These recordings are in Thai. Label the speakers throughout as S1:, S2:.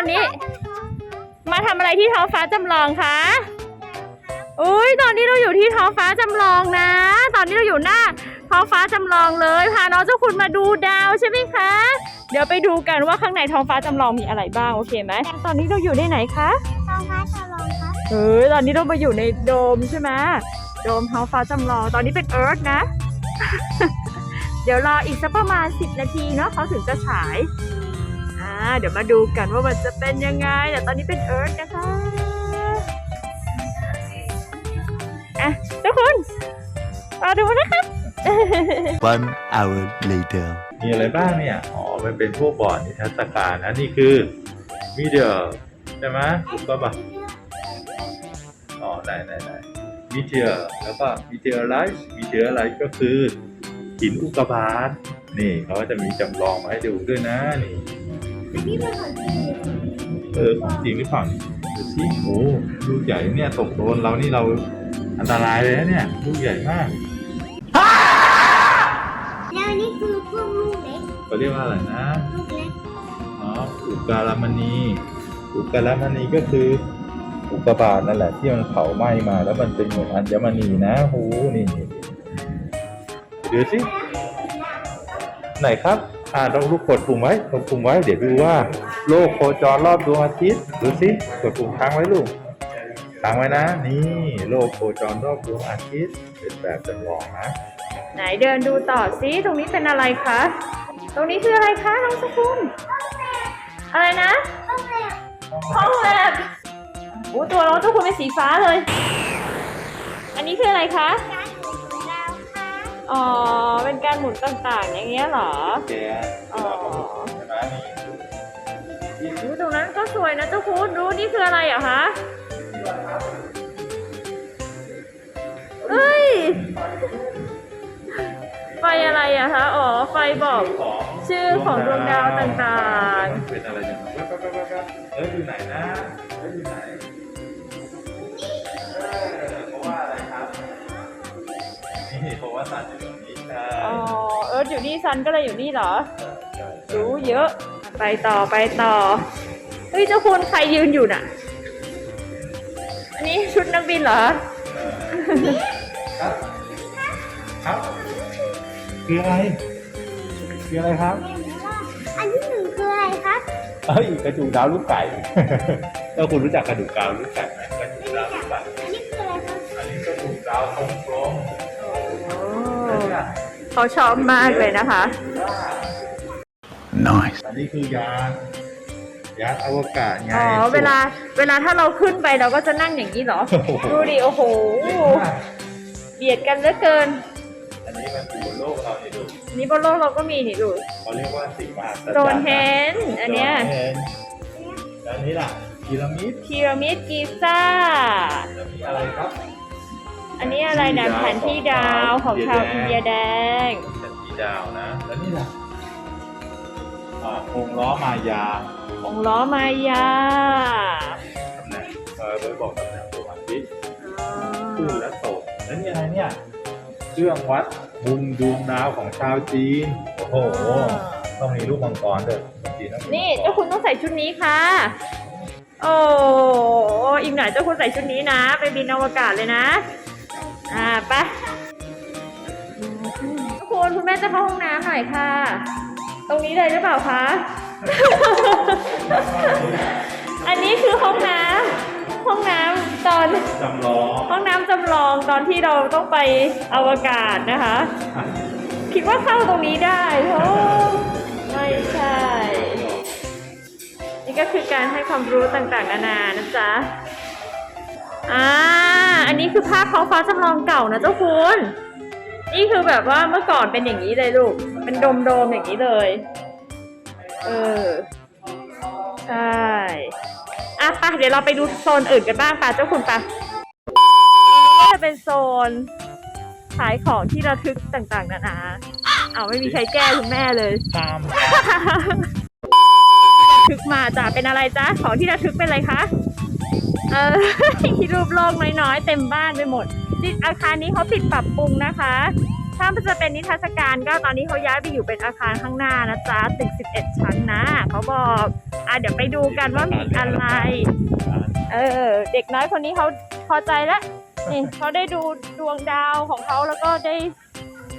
S1: อนนี้ มาทำอะไรที่ท้องฟ้าจำลองคะอุ้ยตอนนี้เราอยู่ที่ท้องฟ้าจำลองนะ ตอนนี้เราอยู่หน้าท้องฟ้าจำลองเลยพาน้องเจ้าคุณมาดูดาวใช่ไหมคะ เดี๋ยวไปดูกันว่าข้างในท้องฟ้าจำลองมีอะไรบ้างโอเคไหมตอนนี้เราอยู่ในไหนคะ
S2: ท้องฟ้าจำลองครับ
S1: เออตอนนี้เรามาอยู่ในโดมใช่ไหมโดมท้องฟ้าจำลอง ตอนนี้เป็นเอิร์ธนะ เดี๋ยวรออีกสักประมาณ 10 นาทีเนาะเขาถึงจะฉายอ่า เดี๋ยวมาดูกันว่ามันจะเป็นยังไง แต่ตอนนี้เป็นเอิร์ธนะคะอะทุกคนรอดูนะคะ
S3: One hour later.
S4: มีอะไรบ้างเนี่ย อ๋อ มันเป็นพวกบอร์ดนิทรรศการนะ นี่คือมีเดียใช่ไหมถูกต้องปะอ๋อไหนไหนไหนมีเดียแล้วก็มีเดียไลท์มีเดียไลท์ก็คือหินอุกกาบาตนี่เขาก็จะมีจำลองมาให้ดูด้วยนะนี่
S2: อันนี้เป็นของจริง
S4: เออของจริงหรือเปล่านี่ดูสิโอ้ลูกใหญ่เนี่ยตกโดนเรานี่เราอันตรายเลยนะเนี่ยลูกใหญ่มาก
S2: แล้วอันนี่คือพวกลูกเล็ก
S4: เขาเรียกว่าอะไรนะ
S2: ลูกเล็ก
S4: อ๋ออุกกาลามณีอุกกาลามณีก็คืออุกกาบาตนั่นแหละที่มันเผาไหม้มา แล้วมันเป็นเหมือนอัญมณีนะหูนี่นี่เดี๋ยวสิไหนครับ อ่าต้องลูกกดปุ่มไว้กดปุ่มไว้ เดี๋ยวดูว่า โลกโคจรรอบดวงอาทิตย์ดูสิกดปุ่มค้างไว้ลูกค้างไว้นะ นี่โลกโคจรรอบดวงอาทิตย์เป็นแบบจำลองนะ
S1: ไหนเดินดูต่อซิตรงนี้เป็นอะไรคะ ตรงนี้คืออะไรคะน้องสกุลอะไรนะ
S2: ต้องเล็ก
S1: ห้องแลบโอ้ตัวน้องเจ้าคุณเป็นสีฟ้าเลย อันนี้คืออะไรคะ
S2: อ๋
S1: อ เป็นการหมุนต่างๆ อย่างเงี้ยเหรอ
S4: แก
S1: อ๋อ
S4: ใช่ไหมนี่
S1: ดูตรงนั้นก็สวยนะเจ้าคุณดูนี่คืออะไรอะคะเอ้ย ไฟอะไรอะคะ อ๋อ ไฟบอก
S4: ของ
S1: ชื่อของดวงดาวต่างๆ
S4: เป็นอะไรอย่างนั้นแป๊บแป๊บแป๊บแป๊บเอ้ยอยู่ไหนนะเอ้ยอยู่ไหน ว่าสัตว์อยู่ตรงนี้ใช่
S1: อ๋อเอิร์ธอยู่นี่ซันก็เลยอยู่นี่เหรอ
S4: ใช่
S1: รู้เยอะ ไปต่อไปต่อ เฮ้ยเจ้าคุณใครยืนอยู่น่ะ อันนี้ชุดนักบินเหรอ
S4: ครับ ครับ คืออะไร คืออะไรครับ
S2: อันที่หนึ่งคืออะไรครับ
S4: เอ้ยกระจูกดาวลูกไก่ ถ้าคุณรู้จักกระดูกดาวลูกไก่ไหมกระจูกดาวลูกไก่
S2: อันนี้คืออะไรครับ
S4: อันนี้กระดูกดาวทรงกลม
S1: เขาชอบมากเลยนะคะ
S3: Nice.
S4: อันนี้คือยานยานอวกาศไง
S1: อ๋อ เวลา เวลาถ้าเราขึ้นไปเราก็จะนั่งอย่างนี้เหรอ ดูดิ โอ้โห เบียดกันเหลือเกิน
S4: อันนี้มันอยู่บนโลกเราเนี่ยดู
S1: นี่บนโลกเราก็มีนี่ดู
S4: เขาเรียกว่าสิ่งมหัศจรรย์
S1: โดนเฮนอันเนี้ย
S4: โดเฮนแล้วอันนี้ล่ะพีระมิด
S1: พีระมิดกิซ่า
S4: แล้วมีอะไรครับ
S1: อันนี้อะไรนะแผนที่ดาวของชาวอินเดียแดง
S4: แผนที่ดาวนะ แล้วนี่ล่ะอ่าวงล้อมายา
S1: องค์ล้อมายา
S4: ตำแหน่งเออไว้บอกตำแหน่งดวงอาทิตย์ขึ้นและตกแล้วนี่อะไรเนี่ยเครื่องวัดมุมดวงดาวของชาวจีน โอ้โห ต้องมีลูกมังกรด้วยคนจีนต้องมี
S1: นี่
S4: มังกร
S1: เจ้าคุณต้องใส่ชุดนี้ค่ะ โอ้อีกหน่อยเจ้าคุณใส่ชุดนี้นะ ไปบินอวกาศเลยนะ อ่าไปเจ้าคุณคุณแม่จะเข้าห้องน้ำหน่อยค่ะ ตรงนี้เลยหรือเปล่าคะ อันนี้คือห้องน้ำห้องน้ำตอน
S4: จำลอง
S1: ห้องน้ำจำลองตอนที่เราต้องไปอวกาศนะคะ คิดว่าเข้าตรงนี้ได้โอ้ไม่ใช่ นี่ก็คือการให้ความรู้ต่างๆนานานะจ๊ะ อ่า อันนี้คือภาพท้องฟ้าจำลองเก่านะเจ้าคุณ นี่คือแบบว่าเมื่อก่อนเป็นอย่างนี้เลยลูก เป็นโดมๆอย่างนี้เลย เออ ใช่อะไปเดี๋ยวเราไปดูโซนอื่นกันบ้างป่ะเจ้าคุณป่ะก็จะเป็นโซนขายของที่ระทึกต่างๆนานาเอาวไม่มีใครแก้คุณแม่เลย
S4: ตาม
S1: ทึกมาจ้ะเป็นอะไรจ๊ะของที่ระทึกเป็นอะไรคะ เออรูปโลกน้อยๆ เต็มบ้านไปหมดนี่อาคารนี้เขาปิดปรับปรุงนะคะ ถ้ามันจะเป็นนิทรรศการก็ตอนนี้เขาย้ายไปอยู่เป็นอาคารข้างหน้านะจ๊ะตึก11 ชั้นนะเขาบอกอะเดี๋ยวไปดูกันว่ามีอะไร เออ เด็กน้อยคนนี้เขาพอใจแล้วนี่เขาได้ดูดวงดาวของเขาแล้วก็ได้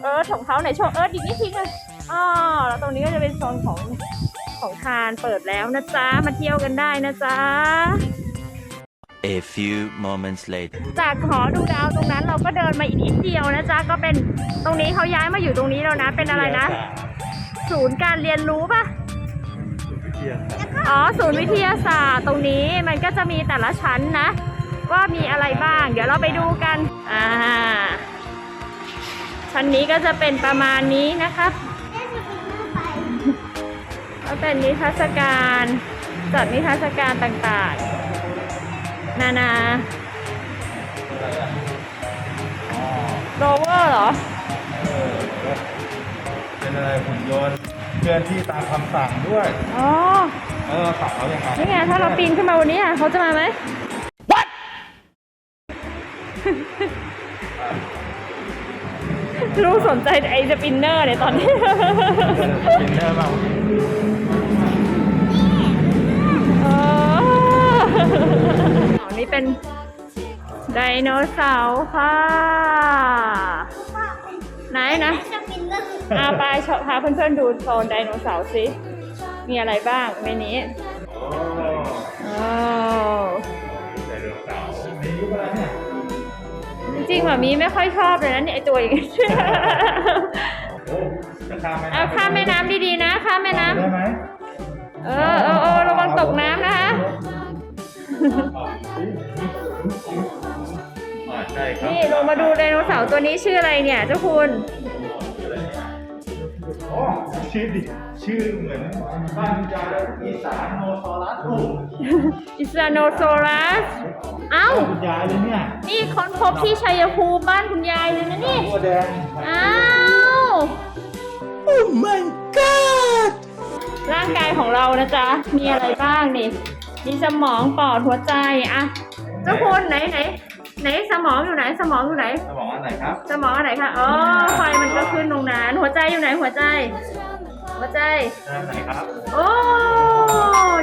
S1: เอิร์ธของเขาไหนโชว์เอิร์ธอีกนิดทีนึงอ๋อแล้วตรงนี้ก็จะเป็นโซนของของทานเปิดแล้วนะจ๊ะ มาเที่ยวกันได้นะจ๊ะ
S3: A few moments later.
S1: จากหอดูดาวตรงนั้นเราก็เดินมาอีกนิดเดียวนะจ๊ะ ก็เป็นตรงนี้เขาย้ายมาอยู่ตรงนี้แล้วนะ เป็นอะไรนะ ศูนย์การเรียนรู้ปะ
S4: วิทยาศาสตร์
S1: อ๋อ ศูนย์วิทยาศาสตร์ตรงนี้มันก็จะมีแต่ละชั้นนะ ว่ามีอะไรบ้าง เดี๋ยวเราไปดูกัน อ่า ชั้นนี้ก็จะเป็นประมาณนี้นะครับก็เป็นนิทรรศการ จัดนิทรรศการต่างๆ นานาโรเวอร์เหรอ
S4: เป็นอะไรหุ่นยนต์เคลื่อนที่ตามคำสั่งด้วย
S1: อ๋อ
S4: เออสั่งเขาอย่างไร
S1: นี่ไงถ้าเราปีนขึ้นมาวันนี้อะเขาจะมาไหมลูกสนใจไอ้สปินเนอร์เนี่ยตอนนี้
S4: กินได้เปล่า
S1: อ๋ออ๋อ นี่เป็นไดโนเสาร์ค่ะ ไหนนะ
S2: จะเป็นเรื่อง
S1: อาไปชพาเพื่อนๆดูโซนไดโนเสาร์สิมีอะไรบ้างในนี้
S4: โอ้
S1: อ๋อ
S4: ไดโนเสาร์มียุคอะไรเนี่ย
S1: จริงๆหมามีไม่ค่อยชอบเลยนะเนี่ยไอตัวอย่างนี้
S4: โอ้จะข้ามไหม
S1: เอาข้ามแม่น้ำดีๆนะข้ามแม่น้
S4: ได้ไหมำ
S1: เออเออเออระวังตกน้ำนะคะ
S4: ช่ครับ
S1: นี่ลงมาดูไดโนเสาร์ตัวนี้ชื่ออะไรเนี่ยเจ้าคุณ
S4: อ๋อชื่อดิชื่อเหมือนบ้านจาอีสานโนซอรัสถูก
S1: อิสโนโซรัส เอ้า
S4: คุณยายเลยเนี่ย
S1: นี่คนพบที่ชัยภูมิบ้านคุณยายเลยนะนี่
S4: ตัวแดง
S1: อ้าว
S3: Oh my god!
S1: ร่างกายของเรานะจ๊ะ มีอะไรบ้างนี่ มีสมองปอดหัวใจอะเจ้าคุณไหนไหน ไหนสมองอยู่ไหนสมองอยู่ไหน
S4: สมองอันไหนครับ
S1: สมองอันไหนคะอ๋อไฟมันก็ขึ้นตรงนั้นหัวใจอยู่ไหนหัวใจ หัวใจ
S4: อันไหนครับ
S1: โอ้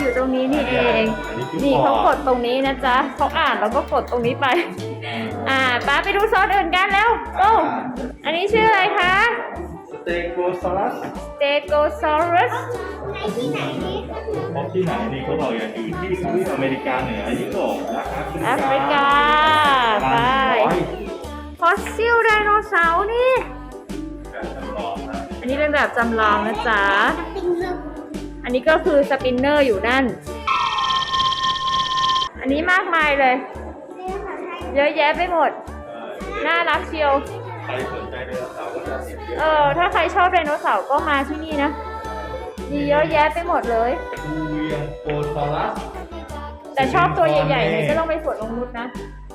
S1: อยู่ตรงนี้นี่เอง
S4: อันนี้คือ
S1: นี่เขา
S4: ป
S1: ก
S4: อ
S1: ดตรงนี้นะจ๊ะเขาอ่านแล้วก็กดตรงนี้ไป อ่าป้าไปดูโซนอื่นกันแล้วโอ้อันนี้ชื่ออะไรคะ
S4: สเตโกซอรัส
S1: Stegosaurus
S2: ในที่ไหนนี่
S4: พบที่ไหนนี่เขาบอกอย่างอยู่ที่ทวีปอเมริกาเหนือยุโรปนะครับ
S1: แอฟริกาไปฟอสซิลไดโนเสาร์นี่ อันนี้เป็นแบบจำลองนะจ๊ะ
S2: เป็นเรื่อง
S4: Ờ,
S1: อันนี้ก็คือสปินเนอร์อยู่นั่น อันนี้มากมายเลย เยอะแยะไปหมด น่ารักเชียว
S4: ใครสนใจไดโนเสาร์ก็จะเห็นเย
S1: เอ
S4: อะ
S1: อถ้าใครชอบไดโนเสาร์ก็มาที่นี่นะ มีเยอะแยะไปหมดเลย
S4: คูเวียงโกซอรัส
S1: แต่ชอบตัวใหญ่ๆเนี่ยก็ต้องไปสวนนงนุษนะ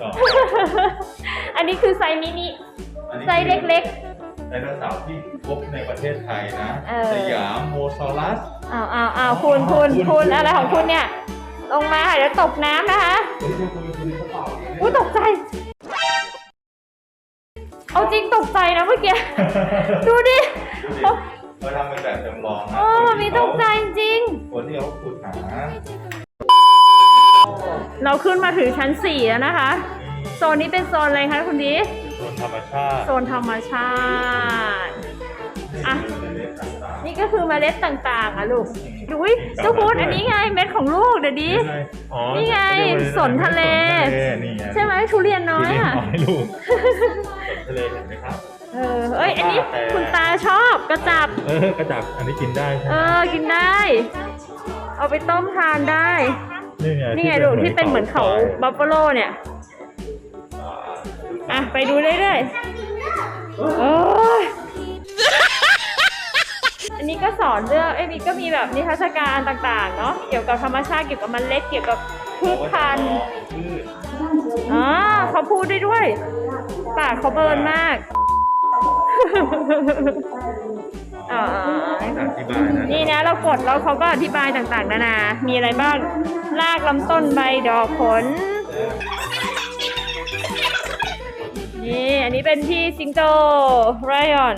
S4: อ๋อ
S1: อันนี้คือไซส์มินิ
S4: อันนี้
S1: ไซส์เล็ก
S4: ไดโนเสาร์ที่พบในประเทศไทยนะ
S1: เออ
S4: สยามโมซอรัส
S1: ๆอ้าวอ้าวอ้าวคุณคุณ
S4: คุณ
S1: คุณ
S4: คุณ
S1: อะไรของคุณเนี่ย ลงมาค่ะเดี๋ยวตกน้ำนะคะ
S4: เฮ้ยคุณคุณคุณกระเป๋าเนี่ย
S1: อุ้ยตกใจ เอาจริงตกใจนะเมื่อกี้ ดูดิ
S4: ดูดิ เขาทำเป็นแบบจำลองนะ
S1: โอ้มันมีตกใจจริง
S4: คนที่เขาขุดหา
S1: เราขึ้นมาถึงชั้นสี่แล้วนะคะ โซนนี้เป็นโซนอะไรคะคุณดี
S4: โซนธรรมชาติ
S1: โซนธรรมชาติ อะ นี่ก็คือเมล็ดต่างๆอะลูกดุยเจ้าคุณอันนี้ไงเม็ดของลูกเดี๋ยวดี
S4: อ๋อ
S1: นี่ไงสนทะเล
S4: นี่ไง
S1: ใช่ไหมทุเรียนน้อยอะ
S4: ทุเรีนน้อยลูกสนทะเลเห็นไหมครับ
S1: เออเอ้ยอันนี้คุณตาชอบกระจับ
S4: เออกระจับอันนี้กินได้ใช่
S1: เอ
S4: ไหม
S1: อกินได้ เอาไปต้มทานได้
S4: นี่ไง
S1: นี่ไงลูกที่เป็นเหมือนเขาบัฟฟาโลเนี่ยอะไปดูเรื่อยๆโอ้ยอันนี้ก็สอนเรื่องเอ้ยนี่ก็มีแบบนิทรรศการต่างๆเนาะเกี่ยวกับธรรมชาติเกี่ยวกับเมันเล็ดเกี่ยวกับพืชพันธุ์
S4: พืช
S1: อ๋อเขาพูดได้ด้วย ปากเขาเบิร์นมาก อ๋อ
S4: อธิบายนะ
S1: นี่นะเรากดแล้วเขาก็อธิบายต่างๆนานา มีอะไรบ้าง รากลำต้นใบดอกผล นี่อันนี้เป็นพี่สิงโตไรออน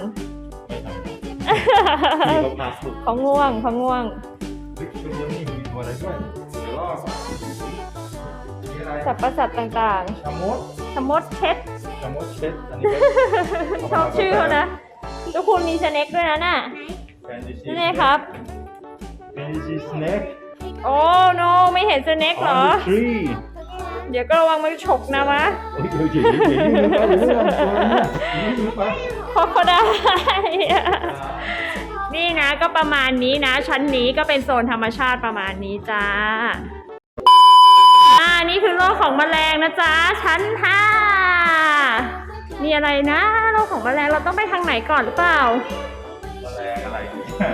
S4: ที่เขาพาสุก
S1: เขาง่วงเขาง่วง
S4: ฮ้ยตัวนี้มีตัวอะไรด้วยเดี๋ยวรอมีอะไร
S1: สัตว์ประสาทต่าง
S4: ชะมด
S1: สมดเช็ด
S4: สมดเช็ดอันนี้
S1: ชอบชื่อเขานะ ทุกคนมีสเน็กด้วยนะน่ะนี่ไงครับ
S4: Fancy snack
S1: โอ้ no ไม่เห็นสเน็กเหรอ เดี๋ยวก็ระวังมันฉกนะมะ
S4: เขาเขา
S1: ได้ นี่นะก็ประมาณนี้นะ ชั้นนี้ก็เป็นโซนธรรมชาติประมาณนี้จ้า นี่คือโลกของแมลงนะจ๊ะ ชั้นห้ามีอะไรนะโลกของแมลงเราต้องไปทางไหนก่อนหรือเปล่า
S4: แมลงอะไรเนี่ย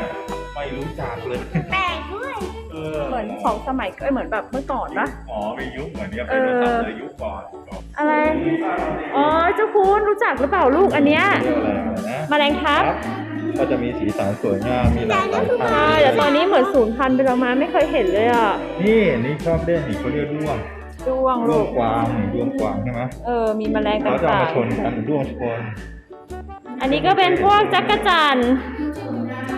S4: ไม่รู้จักเลย
S2: แปลกด้วย
S4: เออ
S1: เหมือนของสมัยเอ้ยเหมือนแบบเมื่อก่อนปะ
S4: อ๋อมียุคเหมือนเนี่ยเป็นภาษาเลยยุคก่อน
S1: อะไร อ๋อเจ้าคุณรู้จักหรือเปล่าลูกอันเนี้ย
S4: เรียกอะไรนะ
S1: แมลงทับ
S4: ก็จะมีสีสันสวยงามมีหลากหลายพัน
S1: ใช่แต่ตอนนี้เหมือนศูนย์พันธุ์ไปแล้วมาไม่เคยเห็นเลยอะ
S4: นี่นี่ชอบเล่นนี่เขาเรียกด้วง
S1: ด้วง
S4: ด้ว
S1: ลู
S4: ง
S1: ก
S4: กวางนี่ด้วงกวางใช่ไหม
S1: เออ มีแมลง
S4: เขาจะเอา
S1: ต่าง
S4: มาชนกันด้วงชน
S1: ๆ อันนี้ก็เป็นพวกจักรจันทร์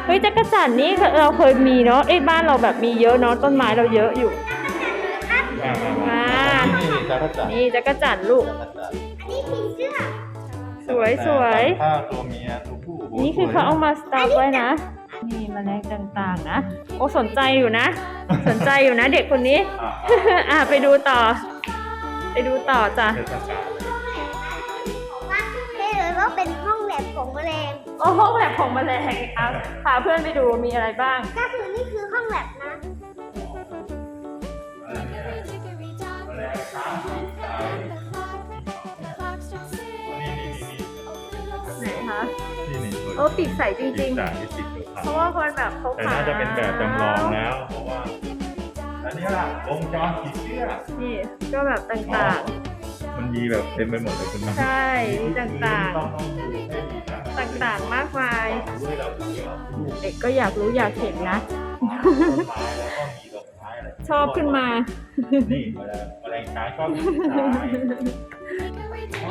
S1: เฮ้ยจักรจันทร์นี่เราเคยมีเนาะเอ้ยบ้านเราแบบมีเยอะเนาะต้นไม้เราเยอะอยู่
S4: มามา
S1: มา
S4: นี่นี่จักรจันทร์
S1: นี่จักรจันทร์ลูก
S4: จักรจันทร์
S2: อันนี้ผีเสื้อ
S1: สวยสวย
S4: ถ้าตัวเมียตัวผู้โโห
S1: นี่คือเขาเอามาสตาร์ฟไว้นะ นี่แมลงต่างๆนะ โอ้สนใจอยู่นะ สนใจอยู่นะ เด็กคนนี้
S4: อะ
S1: อะไปดูต่อ ไปดูต่อจ้ะ
S4: เทศกาลเลย
S2: ว่าได้เลยว่าเป็นห้องแลบของแมลง
S1: โอ้ห้องแลบของแมลงครับพาเพื่อนไปดูมีอะไรบ้าง
S2: ก็คือนี่คือห้องแลบนะ
S4: แมลงช้างสีขาวนี่นี่นี่
S1: ไหนคะ
S4: นี่นี่นี่
S1: โอ้ปีกใสจริง
S4: สี
S1: ๆ
S4: สันที่ติดกับ
S1: เพ
S4: เขา
S1: ราะว่าคนแบบเขา
S4: แต่
S1: ขาว
S4: น่าจะเป็นแบบจำลองแล้วเพราะว่าอันนี้ล่ะวงจรผีเสื้อ
S1: นี่ก็แบบต่าง
S4: มันมีแบบเต็มไปหมดเลยคุณน้อง
S1: ๆ ใช่มีต่าง
S4: ต้องต้องดูให้ดีนะ
S1: ๆ ต่างๆ มากมาย
S4: ด้วยเราดูว่าลูก
S1: เด็กก็อยากรู้อยากเห็นนะ
S4: ต้นไม้แล้วก็มีดอกไม้อะไร
S1: ชอบขึ้นมา
S4: นี่แมลงแมลงช้างชอบอยู่ในทราย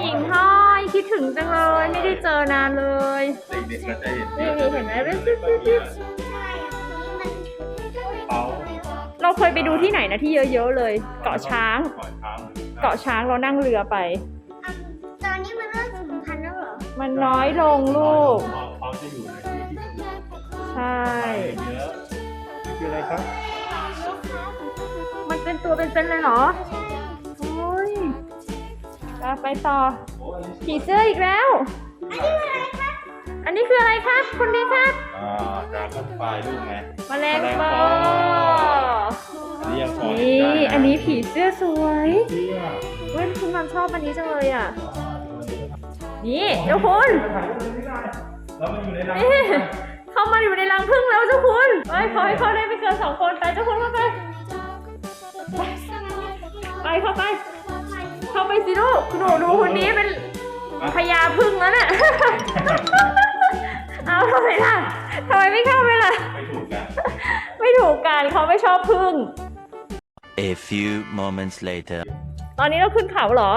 S1: หญิงห้อยคิดถึงจังเลย ไม่ได้เจอนานเลย
S4: เด็กๆก็จะเห็น
S1: นี่นี่เห็นไหมเรื่องจิ๊บจิ๊บจิ๊บ
S2: ใช่อันนี้มัน
S4: เขา
S1: เราเคยไปดูที่ไหนนะที่เยอะๆเลย เกาะช้าง
S4: เกาะช้าง
S1: เกาะช้างเรานั่งเรือไป
S2: อันตอนนี้มันเริ่มสูญพันธุ์แล้วเหรอ
S1: มันน้อยลงลูก
S4: เขาจะอยู่ในที่ที่มัน
S1: ใช่
S4: เยอะนี่คืออะไรครับ
S1: มันเป็นตัวเป็นๆเลยเหรอโอ้ย อะไปต่อ
S4: โอ้อันนี้
S1: ผีเสื้ออีกแล้วอันนี้คืออะไรครับคุณดีครับ
S4: อ่าดราก้อนไฟลูกไง
S1: แมลงปอ
S4: อันนี้ยังพอเห็
S1: นี่
S4: ได้ะ
S1: อันนี้ผีเสื้อสวย
S4: เสื้อ
S1: เว้ยคุณมันชอบอันนี้จังเลยอะ นี่เจ้าคุณ
S4: แล้วมันอยู่ในรัง
S1: นี่ เข้ามาอยู่ในรังผึ้งแล้วเจ้าคุณเฮ้ยขอให้เขาได้ไม่เกินสองคนไปเจ้าคุณเข้าไป ไปเข้าไป เข้าไปสิลูกหนูดูคนนี้เป็นพญาพึ่งแล้วน่ะ เอาทำไมล่ะทำไมไม่เข้าไปล่ะ
S4: ไม่ถูกกัน
S1: ไม่ถูกกันเขาไม่ชอบพึ่ง
S3: A few moments later.
S1: ตอนนี้เราขึ้นเขาเหรอ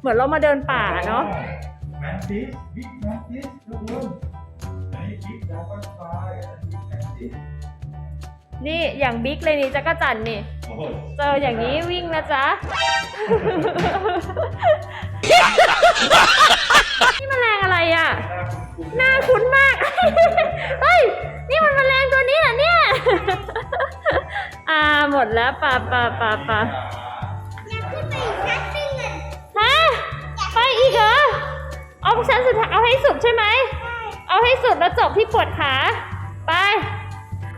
S1: เหมือนเรามาเดินป่าเนาะ
S4: แมนติสบิ๊กแมนติสทุกคนอันนี้บิ๊กดราก้อนไฟอันนี้แมนติส
S1: นี่อย่างบิ๊กเลยนี่จักรจันทร์นี่
S4: โอ้โห
S1: เจออย่างนี้วิ่งนะจ๊ะ นี่แมลงอะไรอะ หน้าคุ้นมาก เฮ้ย นี่มันแมลงตัวนี้เหรอเนี่ย อ่าหมดแล้วป่าป่าป่าป่า
S2: อยากขึ้นไปอีกชั้นหนึ่งอะ
S1: ฮะไปอีกเหรอ เอาชั้นสุดท้ายเอาให้สุดใช่ไหม เอาให้สุดแล้วจบที่ปวดขา ไป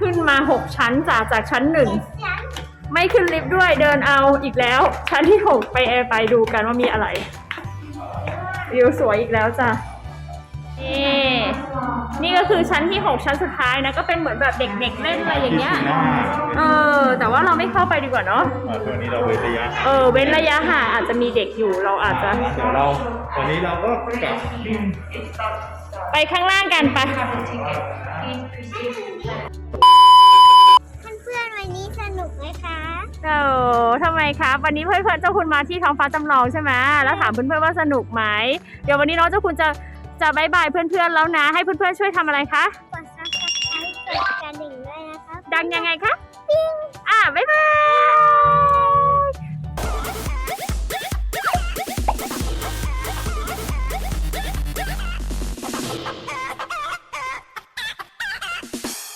S1: ขึ้นมาหกชั้นจากจากชั้นหนึ่ง
S2: ชั้น
S1: ไม่ขึ้นลิฟต์ด้วยเดินเอาอีกแล้ว ชั้นที่หกไปไปดูกันว่ามีอะไรวิวสวยอีกแล้วจ้ะนี่นี่ก็คือชั้นที่หกชั้นสุดท้ายนะก็เป็นเหมือนแบบเด็กๆเล่นอะไรอย่างเงี้ย
S4: หน้า
S1: เออแต่ว่าเราไม่เข้าไปดีกว่าเนาะ
S4: อ่าตัวนี้เราเว้นระยะ
S1: เออเว้นระยะห่างอาจจะมีเด็กอยู่เราอาจจะ
S4: เดี๋ยวเราวันนี้เราก็กลับ
S1: ไปข้างล่างกันไป
S2: เพื่อนวันนี้สนุกไหมคะ
S1: โอ้ทำไมคะวันนี้เพื่อนๆเจ้าคุณมาที่ท้องฟ้าจำลองใช่ไหมแล้วถามเพื่อนๆว่าสนุกไหมเดี๋ยววันนี้น้องเจ้าคุณจะจะบายบายเพื่อนๆแล้วนะ ให้เพื่อนเพื่อนช่วยทำอะไรคะ
S2: กดซับสไครต์กดกระดิ่งด้วยนะคะ
S1: ดังยังไงคะ
S2: ปิ้ง
S1: อะบายบาย